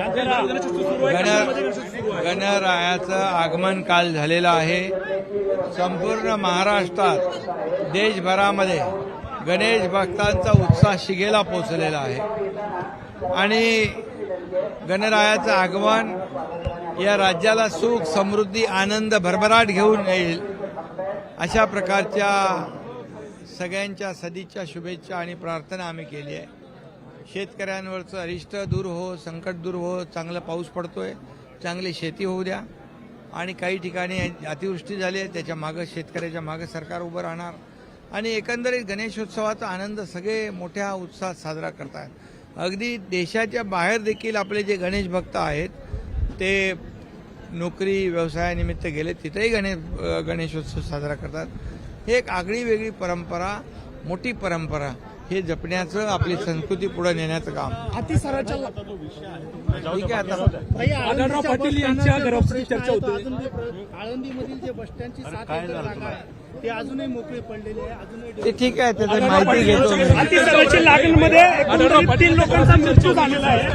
गण गणरायाचं आगमन काल झालेलं आहे. संपूर्ण महाराष्ट्रात देशभरामध्ये गणेश भक्तांचा उत्साह शिगेला पोचलेला आहे. आणि गणरायाचं आगमन या राज्याला सुख समृद्धी आनंद भरभराट घेऊन येईल अशा प्रकारच्या सगळ्यांच्या सदिच्छा शुभेच्छा आणि प्रार्थना आम्ही केली आहे. शेतकऱ्यांवरचं अरिष्ट दूर हो संकट दूर हो चांगला पाऊस पडतोय चांगली शेती होऊ द्या. आणि काही ठिकाणी अतिवृष्टी झाली आहे त्याच्या मागं शेतकऱ्याच्या मागं सरकार उभं राहणार. आणि एकंदरीत गणेशोत्सवाचा आनंद सगळे मोठ्या उत्साहात साजरा करतात अगदी देशाच्या बाहेर देखील आपले जे गणेश भक्त आहेत ते नोकरी व्यवसायानिमित्त गेले तिथेही गणेश गणेशोत्सव साजरा करतात. हे एक आगळी वेगळी परंपरा मोठी परंपरा. हे जपण्याचं आपली संस्कृती पुढे नेण्याचं काम. अतिसाराच्या ठीक आहे आता पाटील यांच्या घरापासून चर्चा होती. आळंदीमधील जे बस स्टँडची सात एकर जागा आहे ते अजूनही मोकळे पडलेले आहे अजूनही ते ठीक आहे त्याची माहिती घेतो. मी अतिसाराच्या लागणमध्ये तीन लोकांचा मृत्यू झालेला आहे.